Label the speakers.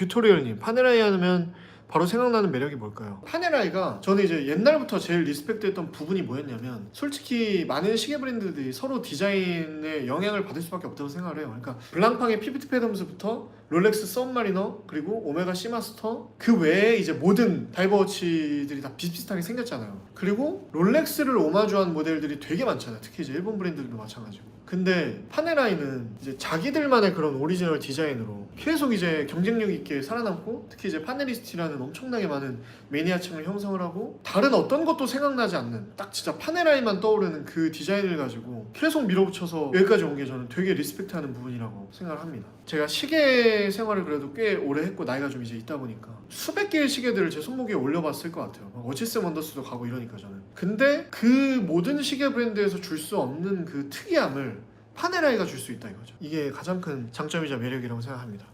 Speaker 1: 뷰토리얼님 파네라이 하면 바로 생각나는 매력이 뭘까요? 파네라이가 저는 이제 옛날부터 제일 리스펙트했던 부분이 뭐였냐면 솔직히 많은 시계 브랜드들이 서로 디자인에 영향을 받을 수밖에 없다고 생각을 해요. 그러니까 블랑팡의 피비트 패덤스부터 롤렉스 썸마리너 그리고 오메가 시마스터 그 외에 이제 모든 다이버워치들이 다 비슷비슷하게 생겼잖아요. 그리고 롤렉스를 오마주한 모델들이 되게 많잖아요. 특히 이제 일본 브랜드들도 마찬가지고. 근데 파네라이는 이제 자기들만의 그런 오리지널 디자인으로 계속 이제 경쟁력 있게 살아남고 특히 이제 파네리스트라는 엄청나게 많은 매니아층을 형성을 하고 다른 어떤 것도 생각나지 않는 딱 진짜 파네라이만 떠오르는 그 디자인을 가지고 계속 밀어붙여서 여기까지 온 게 저는 되게 리스펙트하는 부분이라고 생각을 합니다. 제가 시계 생활을 그래도 꽤 오래 했고 나이가 좀 이제 있다 보니까 수백 개의 시계들을 제 손목에 올려봤을 것 같아요. 막 어치스 원더스도 가고 이러니까 저는. 근데 그 모든 시계 브랜드에서 줄 수 없는 그 특이함을 파네라이가 줄 수 있다 이거죠. 이게 가장 큰 장점이자 매력이라고 생각합니다.